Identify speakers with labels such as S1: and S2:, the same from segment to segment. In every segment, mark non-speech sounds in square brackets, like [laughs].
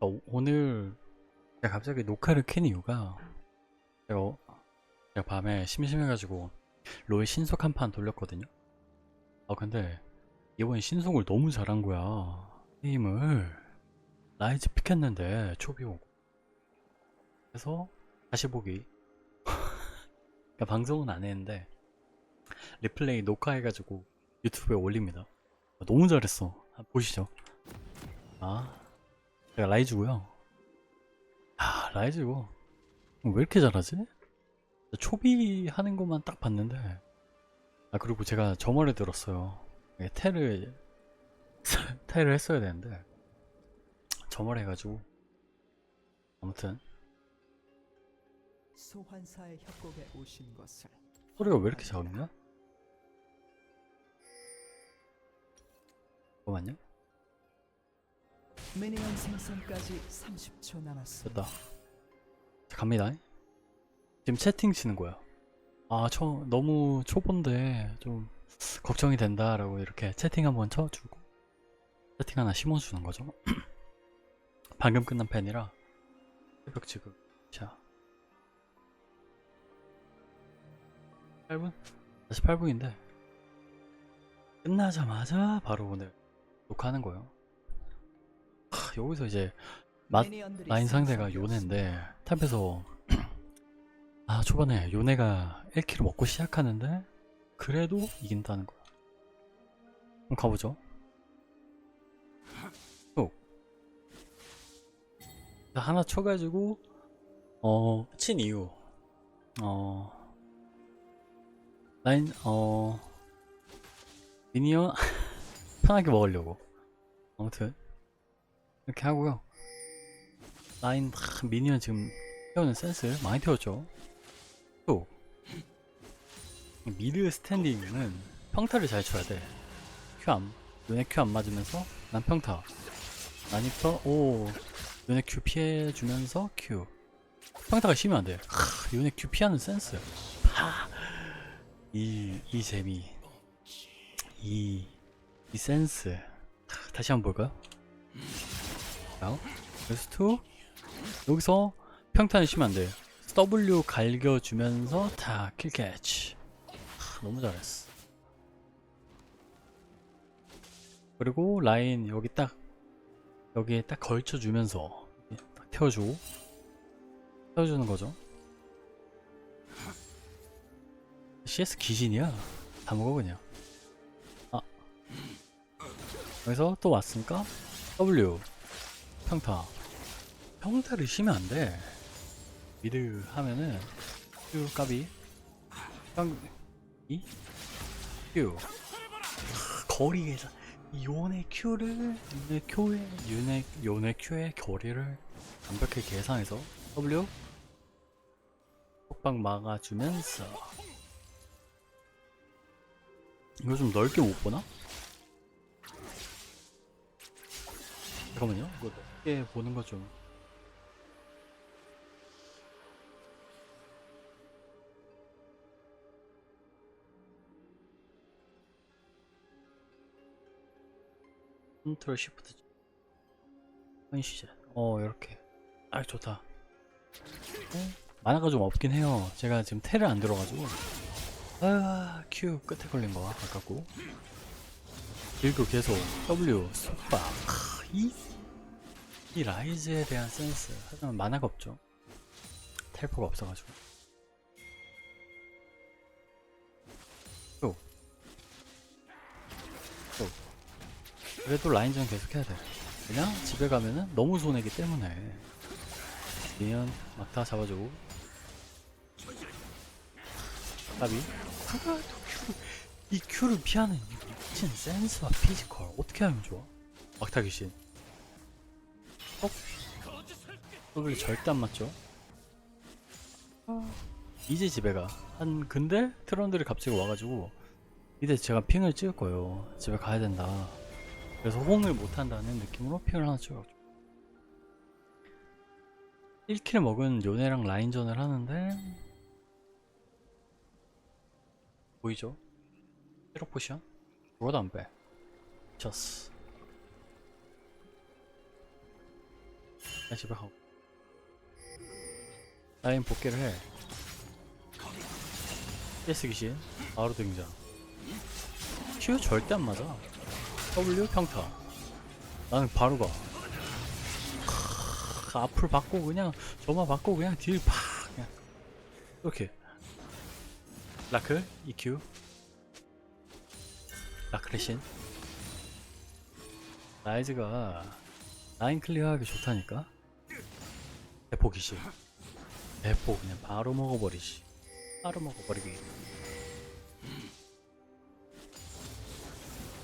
S1: 어, 오늘 제가 갑자기 녹화를 켠 이유가 제가, 어- 제가 밤에 심심해가지고 롤 신속 한 판 돌렸거든요. 아 근데 이번에 신속을 너무 잘한 거야. 게임을 라이즈 픽했는데 초비 오고 그래서 다시 보기 [laughs] 그러니까 방송은 안 했는데 리플레이 녹화해가지고 유튜브에 올립니다. 아, 너무 잘했어. 아, 보시죠. 아 제가 라이즈고요. 아 라이즈고 왜 이렇게 잘하지? 초비 하는 것만 딱 봤는데 아 그리고 제가 저 말을 들었어요. 테를 [laughs] 테를 했어야 되는데 저 말 해가지고 아무튼
S2: 소환사의 협곡에 오신 것을
S1: 소리가 왜 이렇게 작냐? 잠깐만요.
S2: 미니언 생성까지 30초 남았습니다.
S1: 됐다. 자, 갑니다. 지금 채팅 치는 거야. 아, 저 너무 초보인데 좀 걱정이 된다라고 이렇게 채팅 한번 쳐주고 채팅 하나 심어주는 거죠. [clears throat] 방금 끝난 팬이라 새벽 지금 자 8분? 48분인데 끝나자마자 바로 오늘 녹화하는 거예요. 하, 여기서 이제 맛 라인 상대가. 요네인데 탑에서 [clears throat] 아 초반에 요네가 1킬을 먹고 시작하는데 그래도 이긴다는 거야. 그럼 가보죠. 또 하나 쳐가지고 어 친 이유 어 라인 어 미니언 [laughs] 편하게 먹으려고. 아무튼 이렇게 하고요 라인 다 미니언 지금 태우는 센스 많이 태웠죠. 또 미드 스탠딩은 평타를 잘 쳐야 돼. 큐안 눈에 큐 안 맞으면서 난 평타. 나니터 오 눈에 큐 피해 주면서 큐. 평타가 심면 안 돼. 하, 눈에 큐 피하는 센스. 이이 재미. 이 이 센스. 하, 다시 한번 볼까요? 자, 베스트 여기서 평탄을 치면 안 돼요. W 갈겨주면서 다 킬캐치. 하, 너무 잘했어. 그리고 라인 여기 딱 여기에 딱 걸쳐주면서 딱 태워주고 태워주는 거죠. CS 기신이야. 다 먹어 그냥. 아 여기서 또 왔으니까 W 평타. 평타를 쉬면 안 돼. 미드 하면은 큐 까비 평 이? 큐 하, 거리에서 요네 큐를 요네 큐의 요네 요네 큐의 거리를 완벽하게 계산해서 W 속박 막아주면서 이거 좀 넓게 못 보나? 잠깐만요. 이거 넓게 보는 거 좀. 컨트롤 시프트 헌시제 어 이렇게. 아 좋다. 어? 만화가 좀 없긴 해요. 제가 지금 테를 안 들어가지고. 아큐 끝에 걸린 거 아깝고. 길도 계속 W 속박 크, 이, 이 라이즈에 대한 센스 하지만 만화가 없죠 텔포가 없어가지고 또 또. 그래도 라인전 계속 해야 돼. 그냥 집에 가면은 너무 손해기 때문에. 미연 막 다 잡아주고. 까비. 그가 또 큐, 이 큐를 피하는 이 미친 센스와 피지컬 어떻게 하면 좋아? 막타 귀신. 어? 여기 절대 안 맞죠? 이제 집에 가. 한 근데 트런들이 갑자기 와가지고 이제 제가 핑을 찍을 거예요. 집에 가야 된다. 그래서 호응을 못 한다는 느낌으로 핑을 하나 찍어줘. 1킬 먹은 요네랑 라인전을 하는데 보이죠? 1호 포션? 그거도 안 빼. 졌어. 나 집에 가고. 라인 복귀를 해. PS 귀신. 바로 등장. Q 절대 안 맞아. W 평타. 나는 바로 가. 크, 앞을 받고 그냥 저만 받고 그냥 딜팍 그냥. 이렇게 라크 EQ 라크레신. 라이즈가 라인 클리어하기 좋다니까 대포 기시. 대포 그냥 바로 먹어버리시 바로 먹어버리기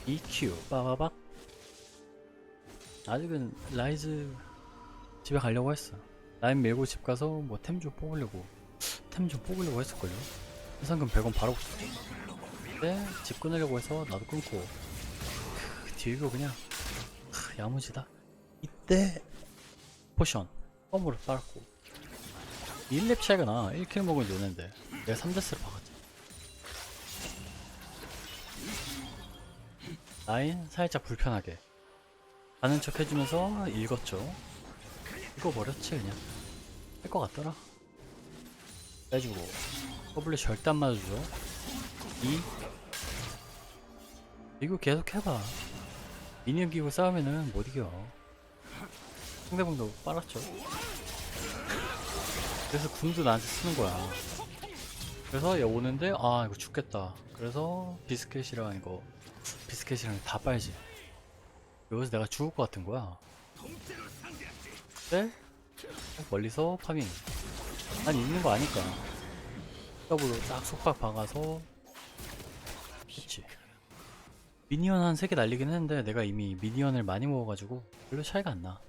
S1: EQ 빠바박 아직은 라이즈 집에 가려고 했어. 라인 밀고 집 가서 뭐 템 좀 뽑으려고 템 좀 뽑으려고 했을걸요? 현상금 100원 바로 근데 집 끊으려고 해서 나도 끊고. 크, 딜교 그냥 크, 야무지다. 이때 포션 펌으로 빨았고. 1렙 차이가 나. 1킬 먹은 요네인데. 내가 3데스를 박았지. 라인 살짝 불편하게. 가는 척 해주면서 읽었죠. 읽어버렸지 그냥. 할 것 같더라. 빼주고. W 절대 안 맞아주죠. 2 이거 계속 해봐. 미니언 기고 싸우면은 못 이겨 상대방도 빨았죠. 그래서 궁도 나한테 쓰는 거야. 그래서 얘 오는데 아 이거 죽겠다. 그래서 비스켓이랑 이거 비스켓이랑 다 빨지. 여기서 내가 죽을 것 같은 거야. 근데 멀리서 파밍. 난 있는 거 아니까. 더블로 딱 속박 박아서. 했지 미니언 한 3개 날리긴 했는데 내가 이미 미니언을 많이 먹어가지고 별로 차이가 안나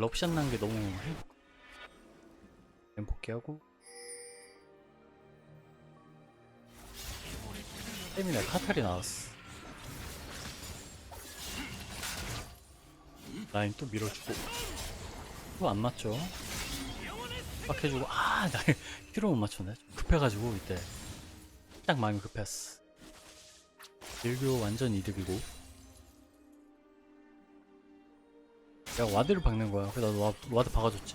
S1: 럽샷 난 게 너무 행복 행복해 하고. 때문에 카탈이 나왔어. 라인 또 밀어주고. 또 안 맞죠? 빡 해주고. 아 나 힐을 [laughs] 못 맞췄네. 좀 급해가지고 이때. 딱 마음이 급했어. 딜교 완전 이득이고 내가 와드를 박는 거야. 그래서 나도 와, 와드 박아줬지.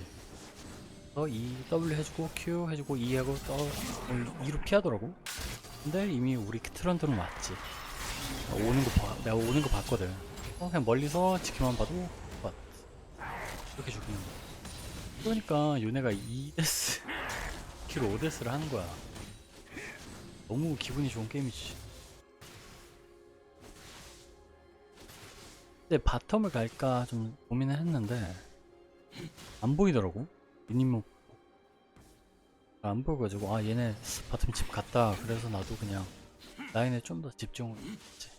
S1: 어 E, W 해주고 Q 해주고 E 하고 또 어, 2로 피하더라고. 근데 이미 우리 트런드는 왔지. 어, 오는 거 봐, 내가 오는 거 봤거든. 어 그냥 멀리서 지켜만 봐도 왔. 이렇게 죽는 거야. 그러니까 요네가 2데스 킬로 5데스를 하는 거야. 너무 기분이 좋은 게임이지 근데 바텀을 갈까 좀 고민을 했는데 안 보이더라고. 미니멈 안 보여가지고 아 얘네 바텀 집 갔다. 그래서 나도 그냥 라인에 좀 더 집중을 했지.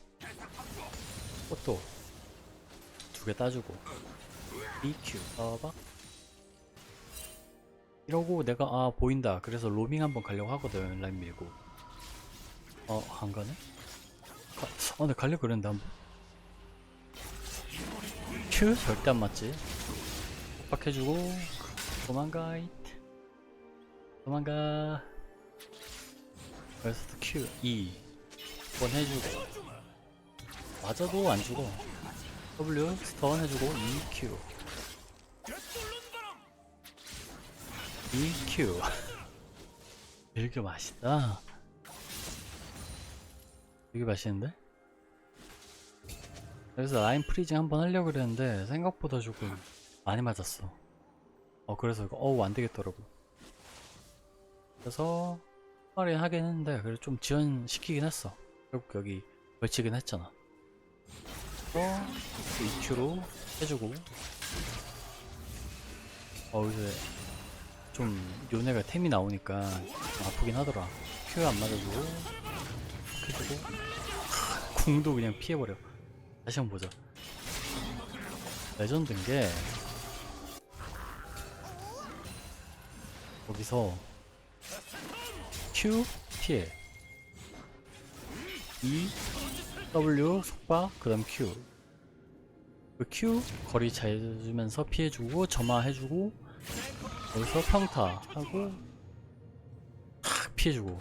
S1: 꽃도 두 개 따주고. EQ 봐봐. 이러고 내가 아 보인다. 그래서 로밍 한번 가려고 하거든 라인 밀고. 어 안 가네? 가, 어 근데 가려고 그랬는데 한번 큐? 절대 안 맞지. 빡해주고 도망가 잇. 도망가. 그래서 Q E. 번 해주고. 맞아도 안 죽어. W 스턴 해주고 E Q. E Q. [laughs] 되게 맛있다. 되게 맛있는데? 그래서 라인 프리징 한번 하려고 그랬는데 생각보다 조금 많이 맞았어. 어 그래서 이거 어우 안 되겠더라고. 그래서 할인 하긴 했는데 그래도 좀 지연시키긴 했어. 결국 여기 걸치긴 했잖아. 그래서 EQ로 해주고. 어 이제 좀 요네가 템이 나오니까 좀 아프긴 하더라. 큐안 맞아주고. 해주고. 궁도 그냥 피해버려 다시 한번 보자. 레전드인 게 여기서 Q 피해 E W 속박 그 다음 Q. 그 Q 거리 잘 주면서 피해주고 점화해주고 여기서 평타 하고 탁 피해주고.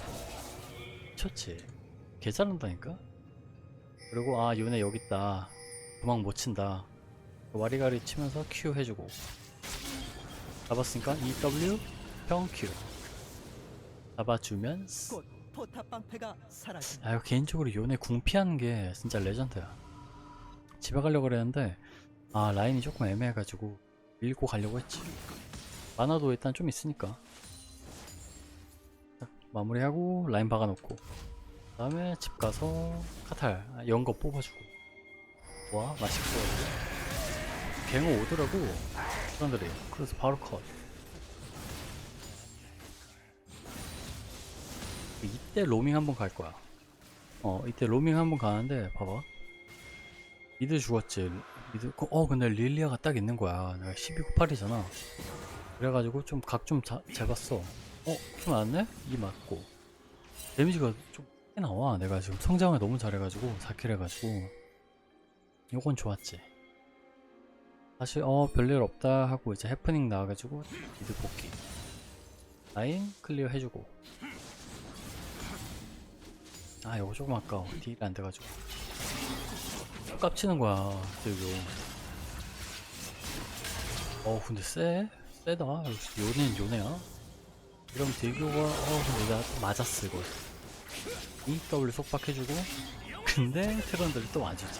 S1: 쳤지. 개 잘한다니까 그리고 아 요네 여기 있다. 도망 못 친다. 와리가리 치면서 Q 해주고. 잡았으니까 EW 평 Q. 잡아주면. 아 개인적으로 요네 궁 피하는 게 진짜 레전드야. 집에 가려고 그랬는데 아 라인이 조금 애매해가지고 밀고 가려고 했지. 만화도 일단 좀 있으니까. 딱 마무리하고 라인 박아놓고 그 다음에 집 가서 카탈 아, 연거 뽑아주고. 와 뽑아주고. 갱호 오더라고 사람들이. 그래서 바로 컷. 이때 로밍 한번 갈 거야. 어 이때 로밍 한번 가는데 봐봐. 미드 죽었지. 미드 어 근데 릴리아가 딱 있는 거야. 내가 12구 8이잖아. 그래가지고 좀 각좀 잡았어. 어? 좀 맞네? 이 맞고. 데미지가 좀 크게 나와. 내가 지금 성장을 너무 잘해가지고 4킬 해가지고. 요건 좋았지. 다시 어 별일 없다 하고 이제 해프닝 나와가지고 미드 복귀 라인 클리어 해주고. 아 이거 조금 아까워. 딜이 안 돼가지고. 깝치는 거야 들고 어 근데 쎄? 쎄다. 요네는 요네야. 이러면 딜교가 어 근데 나 맞았어 이거 EW 속박해주고. 근데 트런들이 또 맞았지.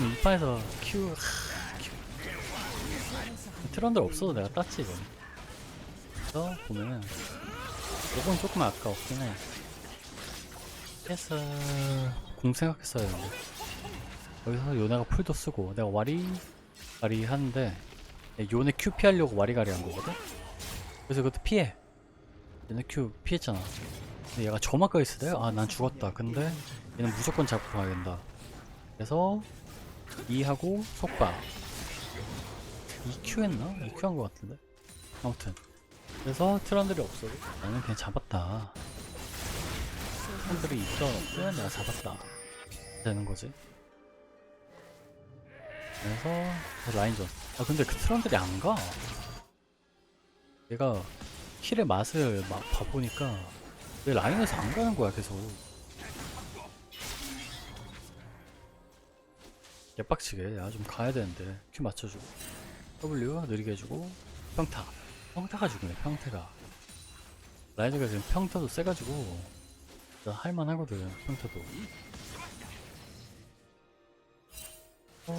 S1: 음, 이 판에서 Q 하, Q. 트런들 없어도 내가 땄지 이거 그래서 보면은 요건 조금 아까웠긴 해. 해서 공 생각했어야 했는데. 여기서 요네가 풀도 쓰고 내가 와리 와리 하는데 요네 Q 피하려고 와리가리 한 거거든? 그래서 그것도 피해. 요네 Q 피했잖아 근데 얘가 저막가 있을 때 아 난 죽었다. 근데 얘는 무조건 잡고 가야 된다. 그래서 E 하고 속박 EQ 했나? EQ 한거 같은데? 아무튼. 그래서 트런들이 없어도 나는 그냥 잡았다. 트런들이 있던 없든 내가 잡았다. 되는 거지. 그래서 라인전. 아 근데 그 트런들이 안 가. 얘가 킬의 맛을 막 봐보니까 왜 라인에서 안 가는 거야 계속. 개빡치게. 야 좀 가야 되는데. 큐 맞춰주고. W 느리게 해주고. 평타. 평타가 죽네 평타가. 라이즈가 지금 평타도 세가지고. 할만하거든 평타도. 어,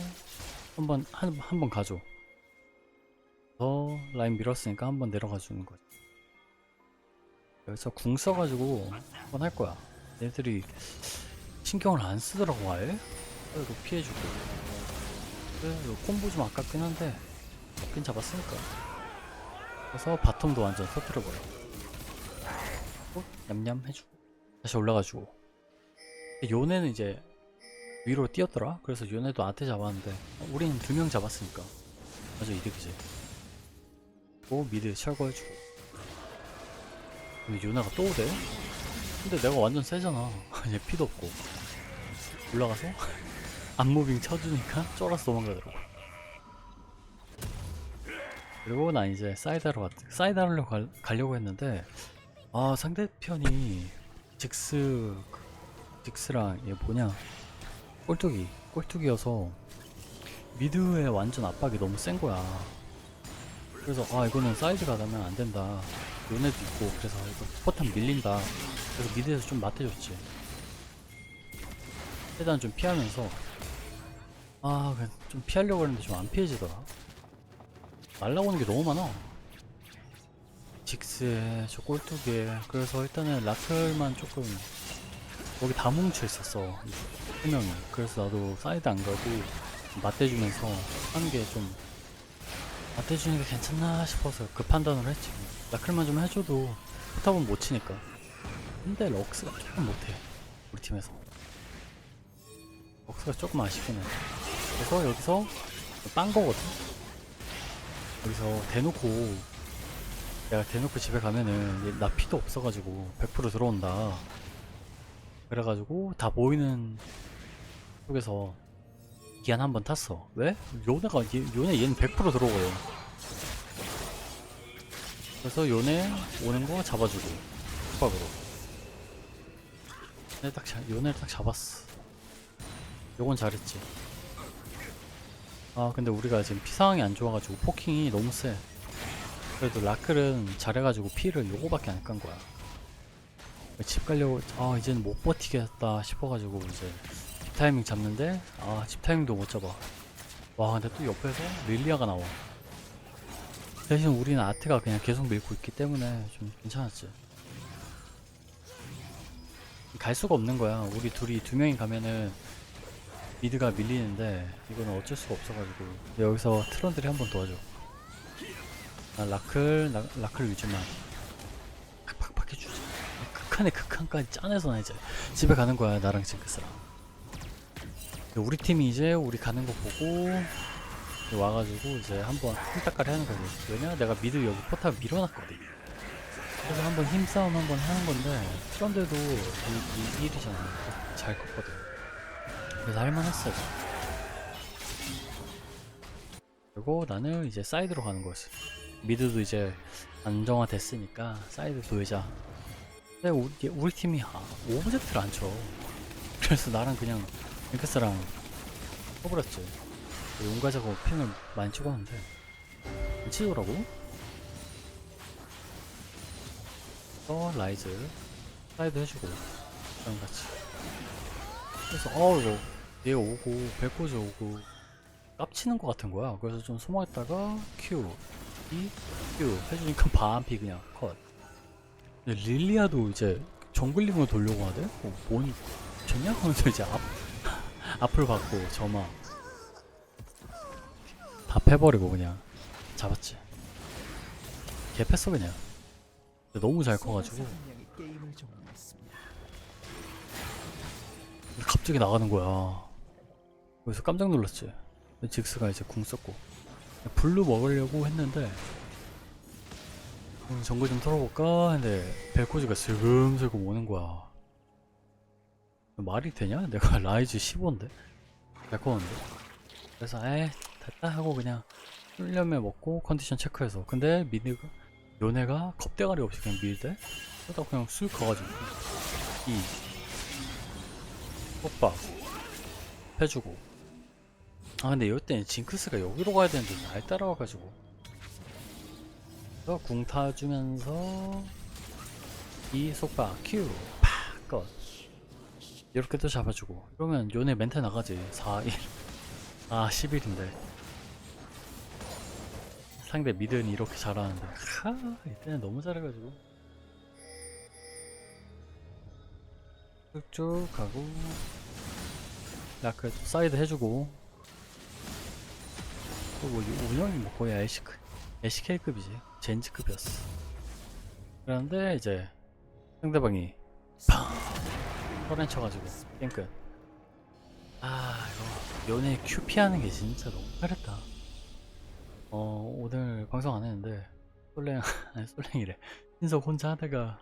S1: 한번 한 한 번 가줘. 더 라인 밀었으니까 한번 내려가 주는 거지. 여기서 궁 써가지고 한번 할 거야. 얘들이 신경을 안 쓰더라고 아예. 그래도 피해주고. 그래 이거 콤보 좀 아깝긴 한데 잡긴 잡았으니까. 그래서 바텀도 완전 터뜨려 버려. 어? 냠냠 해주고 다시 올라가주고. 요네는 이제 위로 뛰었더라. 그래서 요네도 아테 잡았는데 어, 우린 두명 잡았으니까 아주 이득이지. 고 미드 철거해주고. 근데 요네가 또 오대? 근데 내가 완전 세잖아. [laughs] 얘 피도 없고 올라가서 [laughs] 안무빙 쳐주니까 쫄아서 도망가더라고. 그리고 난 이제 사이다로 갔 사이다로 가, 가려고 했는데 아 상대편이 직스 직스랑 얘 뭐냐 꼴뚜기 꼴뚜기여서 미드에 완전 압박이 너무 센 거야 그래서 아 이거는 사이즈 가다면 안 된다 요네도 있고 그래서 이거 포탄 밀린다. 그래서 미드에서 좀 맞대줬지. 일단 좀 피하면서. 아 그냥 좀 피하려고 했는데 좀 안 피해지더라. 날라오는 게 너무 많아. 직스에 저 꼴뚜기에 그래서 일단은 라클만 조금 여기 다 뭉쳐 있었어. 세 명이. 그래서 나도 사이드 안 가고 맞대주면서 하는 게 좀 맞대주는 게 괜찮나 싶어서 그 판단을 했지 라클만 좀 해줘도 포탑은 못 치니까 근데 럭스가 조금 못해 우리 팀에서 럭스가 조금 아쉽긴 해 그래서 여기서 딴 거거든 여기서 대놓고 내가 대놓고 집에 가면은 얘- 나 피도 없어가지고 100% 들어온다 그래가지고 다 보이는 쪽에서 기한 한 번 탔어. 왜? 요네가 얘- 요네 얘는 100% 들어오거든. 그래서 요네 오는 거 잡아주고 수박으로. 요네 딱 잡, 요네를 딱 잡았어. 요건 잘했지. 아 근데 우리가 지금 피 상황이 안 좋아가지고 포킹이 너무 세 그래도 라클은 잘해가지고 피를 요거밖에 안 깐 거야 집 가려고 아 이제는 못 버티겠다 싶어가지고 이제 집 타이밍 잡는데 아 집 타이밍도 못 잡아 와 근데 또 옆에서 릴리아가 나와 대신 우리는 아트가 그냥 계속 밀고 있기 때문에 좀 괜찮았지. 갈 수가 없는 거야. 우리 둘이 두 명이 가면은 미드가 밀리는데 이거는 어쩔 수가 없어가지고. 여기서 트런들이 한 번 도와줘. 아, 라클 라, 라클 위주만 팍팍팍 해주지. 극한의 극한까지 짜내서 나 이제 집에 가는 거야 나랑 징크스랑. 우리 팀이 이제 우리 가는 거 보고 와가지고 이제 한번 흠딱거리 하는 거지. 왜냐? 내가 미드 여기 포탑 밀어놨거든. 그래서 한번 힘싸움 한번 하는 건데 트런들도 이, 이 일이잖아. 잘 컸거든. 그래서 할만했어. 그리고 나는 이제 사이드로 가는 거지 미드도 이제 안정화 됐으니까 사이드 돌자. 근데 우리, 우리 팀이 아, 오브젝트를 안 쳐. 그래서 나랑 그냥 링크스랑 쳐버렸지 용가자고 핑을 많이 찍었는데. 안 치더라고? 어 라이즈. 사이드 해주고. 그랑 같이. 그래서 어 이거 얘 오고 백호즈 오고. 깝치는 것 같은 거야. 그래서 좀 소모했다가 큐 이, 큐 해주니까 [laughs] 반피 그냥. 컷. 근데 릴리아도 이제 정글링으로 돌려고 하대? 어, 뭔 미쳤냐? 하면서 이제 앞, [laughs] 앞을 받고 점화 다 패버리고 그냥 잡았지 개 패어 그냥 근데 너무 잘 커가지고. 갑자기 나가는 거야. 그래서 깜짝 놀랐지. 근데 직스가 이제 궁 썼고 블루 먹으려고 했는데 음, 정글 좀 털어볼까 했는데 벨코즈가 슬금슬금 오는 거야. 말이 되냐? 내가 [laughs] 라이즈 15인데? 벨코는데? 그래서 에 됐다 하고 그냥 훈련매 먹고 컨디션 체크해서. 근데 미드가 요네가 겁대가리 없이 그냥 밀대? 그러다 그냥 술 가가지고 이 오빠 해주고. 아 근데 땐 징크스가 여기로 가야 되는데 날 따라와가지고. 궁 타주면서 이 속박 큐 팍컷. 이렇게 또 잡아주고. 이러면 요네 멘탈 나가지. 4 1아 11인데 상대 미드는 이렇게 잘하는데. 하 이때는 너무 잘해가지고. 쭉쭉 가고. 라크 사이드 해주고. 또뭐 운영이 뭐 거의 LCK, LCK급이지. 젠지급이었어. 그런데 이제 상대방이 팡 터렌 쳐가지고 게임 끝. 아, 이거 연애 큐 피하는 게 진짜 너무 잘했다. 어, 오늘 방송 안 했는데, 솔랭, [laughs] 아니, 솔랭이래. 신석 혼자 하다가,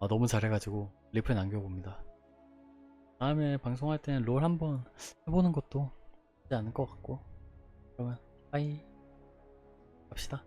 S1: 아, 너무 잘해가지고, 리플 남겨봅니다. 다음에 방송할 때는 롤 한번 해보는 것도 나쁘지 않을 것 같고, 그러면, 빠이. 갑시다.